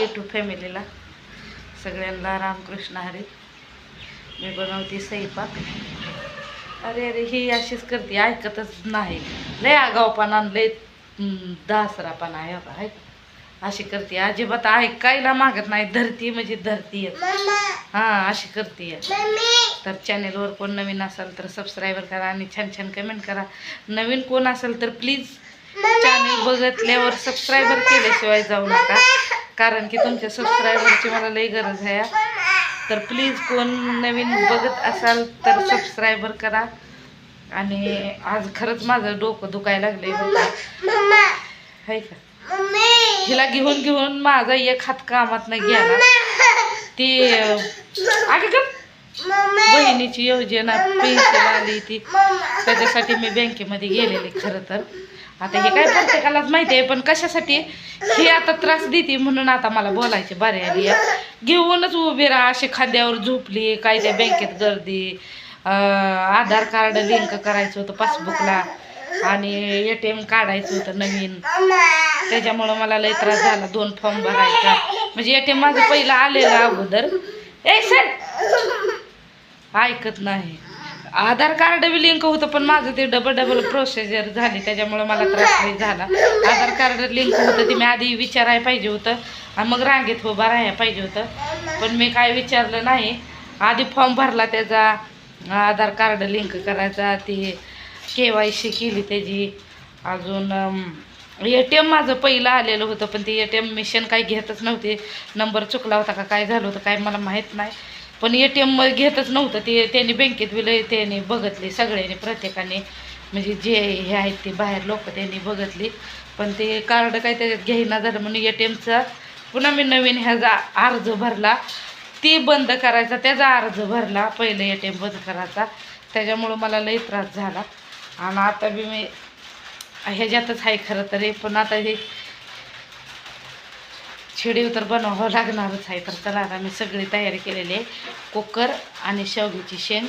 YouTube फॅमिलीला सगळ्यांना रामकृष्ण हरी. मी बनवते स्वयंपाक. अरे अरे ही अशीच करते ऐकतच नाही. लय आगावपणा लय हम्म, दासरापणा आहे हाय. का? अशी करते अजिबात ऐकायला मागत नाही. धरती म्हणजे धरती हा अशी करते. तर चॅनेलवर कोण नवीन असेल तर सबस्क्राईबर करा आणि छान छान कमेंट करा. नवीन कोण असेल तर प्लीज चॅनेल बघितल्यावर सबस्क्रायबर केल्याशिवाय जाऊ नका. कारण की तुमच्या सबस्क्रायबरची मला लई गरज आहे तर प्लीज कोण नवीन बघत असाल तर सबस्क्रायबर करा. आणि आज खरंच माझं डोकं दुखायला लागलंय आहे का? हिला घेऊन घेऊन माझा एक हात कामात नाही गेला ती अगं बहिणीची योजना पेन्शन आली ती. त्याच्यासाठी मी बँकेमध्ये गेलेले खरं तर. आता हे काय प्रत्येकालाच माहिती आहे पण कशासाठी ही आता त्रास देते म्हणून आता मला बोलायचे बरे आली घेऊनच उभी राहा अशी खांद्यावर झोपली काय त्या बँकेत गर्दी आधार कार्ड लिंक करायचं होतं पासबुकला आणि ए टी एम काढायचं होतं नवीन. त्याच्यामुळं मला लय त्रास झाला दोन फॉर्म भरायचा. म्हणजे ए टी एम माझं पहिलं आलेलं अगोदर. ए सर ऐकत नाही. आधार कार्ड बी लिंक होतं पण माझं ते डबल डबल प्रोसिजर झाली त्याच्यामुळं मला त्रास नाही झाला. आधार कार्ड लिंक होतं ते मी आधी विचारायला पाहिजे होतं. आणि मग रांगेत उभा राहायला पाहिजे होतं. पण मी काय विचारलं नाही. आधी फॉर्म भरला त्याचा आधार कार्ड लिंक करायचा ते के वाय सी केली त्याची. अजून ए टी एम माझं पहिलं आलेलं होतं पण ते ए टी एम मिशन काही घेतच नव्हते. नंबर चुकला होता का काय झालं होतं काय मला माहीत नाही. पण ए टी एम घेतच नव्हतं. ते त्यांनी बँकेत बिलं त्यांनी बघितली सगळ्यांनी प्रत्येकाने. म्हणजे जे हे आहेत ते बाहेर लोक त्यांनी बघितली. पण ते कार्ड काय त्याच्यात घेईना झालं म्हणून ए टी एमचा पुन्हा मी नवीन ह्याचा अर्ज भरला. ती बंद करायचा त्याचा अर्ज भरला पहिलं ए टी एम बंद करायचा. त्याच्यामुळं मला लई त्रास झाला. आणि आता बी मी ह्याच्यातच आहे खरं तरी पण आता हे शिडीव तर बनवावं लागणारच आहे. तर चला आता मी सगळी तयारी केलेली आहे. कुकर आणि शेवग्याची शेंग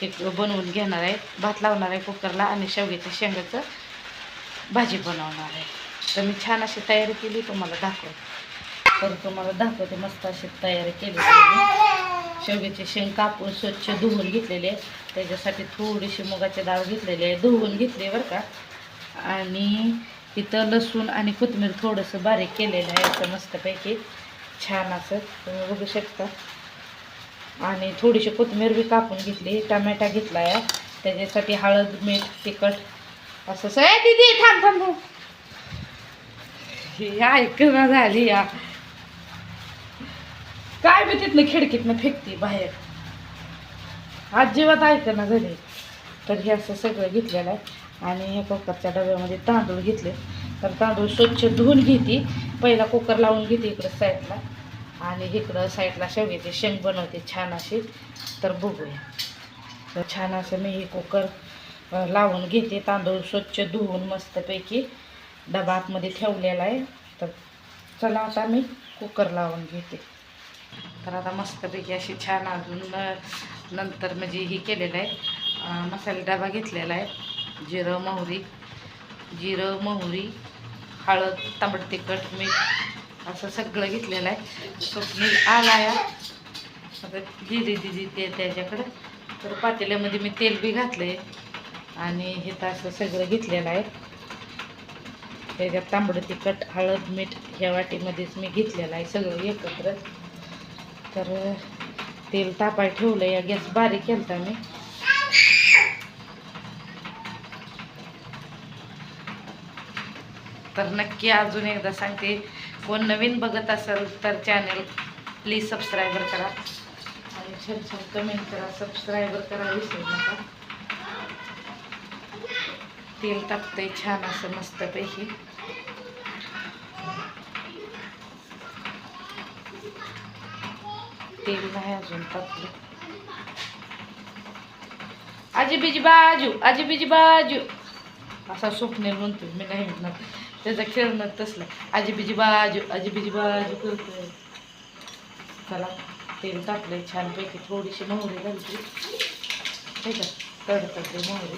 हे बनवून घेणार आहे. भात लावणार आहे कुकरला आणि शेवग्याच्या शेंगाचं भाजी बनवणार आहे. तर मी छान अशी तयारी केली तुम्हाला दाखवते. तर तुम्हाला दाखवते मस्त अशी तयारी केली. शेवग्याचे शेंग कापून स्वच्छ धुवून घेतलेले आहे. त्याच्यासाठी थोडीशी मुगाची डाळ घेतलेली आहे. धुवून घेतली बरं का. आणि इथं लसूण आणि कोथिंबीर थोडंसं बारीक केलेलं आहे असं मस्तपैकी छान असं तुम्ही बघू शकता. आणि थोडीशी कोथिंबीर बी कापून घेतली टमॅटा घेतला आहे. त्याच्यासाठी हळद मीठ तिखट असं सगळ्या दिदी थांब थांब हे ही ऐकणं झाली या. काय बी तिथनं खिडकीतनं फेकते बाहेर. अजिबात ऐकणं झाली. तर हे असं सगळं घेतलेलं आहे. आणि हे कुकरच्या डब्यामध्ये तांदूळ घेतले. तर तांदूळ स्वच्छ धुवून घेते. पहिला कुकर लावून घेते इकडं साईडला आणि इकडं साईडला शेवग्याचे शेंग बनवते छान अशी तर बघूया. तर छान असं मी हे कुकर लावून घेते. तांदूळ स्वच्छ धुवून मस्तपैकी डबा आतमध्ये ठेवलेला आहे. तर चला आता मी कुकर लावून घेते. तर आता मस्तपैकी अशी छान अजून नंतर म्हणजे हे केलेलं आहे. मसाले डबा घेतलेला आहे. जिरं मोहरी. जिरं मोहरी हळद तांबड तिखट मीठ असं सगळं घेतलेलं आहे. स्वप्नील आला या आता दिली दिदी ते त्याच्याकडं. तर पातेल्यामध्ये मी तेल बी घातलं आहे आणि हे तर असं सगळं घेतलेलं आहे. त्याच्यात तांबडं तिखट हळद मीठ ह्या वाटीमध्येच मी घेतलेलं आहे सगळं एकत्र. तर तेल तापाय ठेवलं या गॅस बारीक केलता मी. तर नक्की अजून एकदा सांगते कोण नवीन बघत असेल तर चॅनल प्लीज सबस्क्रायबर करा. आणि छान छान कमेंट करा सबस्क्रायबर करा विसरू नका. तेल टाकतंय छान असं मस्तपैकी. तेल नाही अजून टाकलं आजी बिजी बाजू आजी बिजी बाजू. असा स्वप्ने म्हणतो मी नाही म्हणणार त्याचा खेळणं तसलं. आजी बिजी बाजू आजी बिजी बाजू करतोय. चला तेल टाकलंय छानपैकी. थोडीशी मोहरी घालते. हे का तडतडले मोहरी.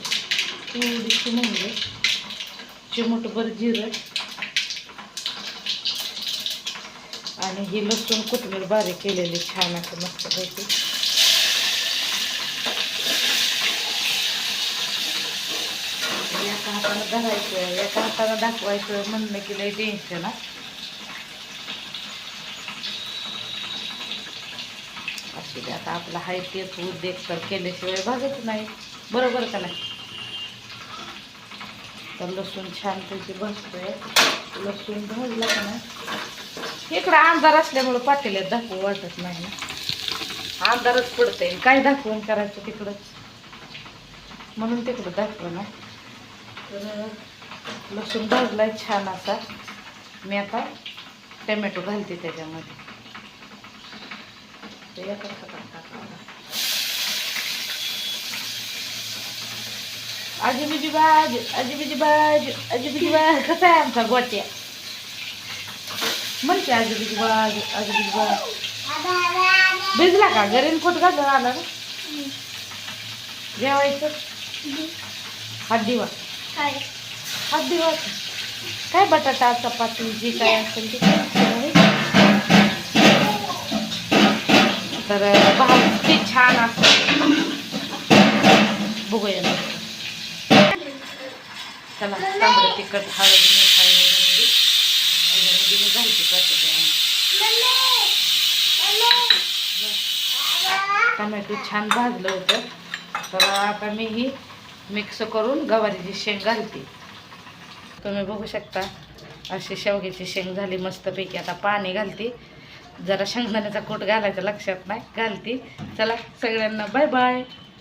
थोडीशी मोहरी. चिमटभर जिरं. आणि ही लसूण कोथिंबीर बारीक केलेली छान असं मस्तपैकी. एका हातानं धरायचं एका हातानं दाखवायचं म्हणणं की लय टेन्शन असू दे आता आपला हाय तेच उद्योग तर केल्याशिवाय भागत नाही. बरोबर का नाही? तर लसूण छानपैकी भाजतोय. लसूण भाजला का नाही? इकडं अंधार असल्यामुळं पातेल्यात दाखवू वाटत नाही ना. अंधारच पडतंय. काय दाखवून करायचं तिकडंच म्हणून तिकडं दाखवं ना. तर लसूण भाजलाय छान असा. मी आता टमॅटो घालते त्याच्यामध्ये. ते एका हातात टाकावं. आजी बिजी बाज आजी बिजी बाज आजी बिजी कसा आहे आमचा गोट्या? म्हणते आजी बिजी बाज आजी बिजी भिजला का? घरी खोट घालून आला ना? जेवायचं? हात दिवा हात दिवा काय बटाटा चपाती जी काय असेल ते. तर भाजी छान असते बघूया नंतर. चला तांबडं तिखट हळद मीठ आहे ह्याच्यामध्ये ह्याच्यामध्ये मी घालते पातेल्यामध्ये. टमॅटो छान भाजलं होतं तर आता मी ही मिक्स करून गवारीची शेंग घालते. तुम्ही बघू शकता अशी शेवग्याची शेंग झाली मस्तपैकी. आता पाणी घालते. जरा शेंगदाण्याचा कूट घालायचा लक्षात नाही. घालते. चला सगळ्यांना बाय बाय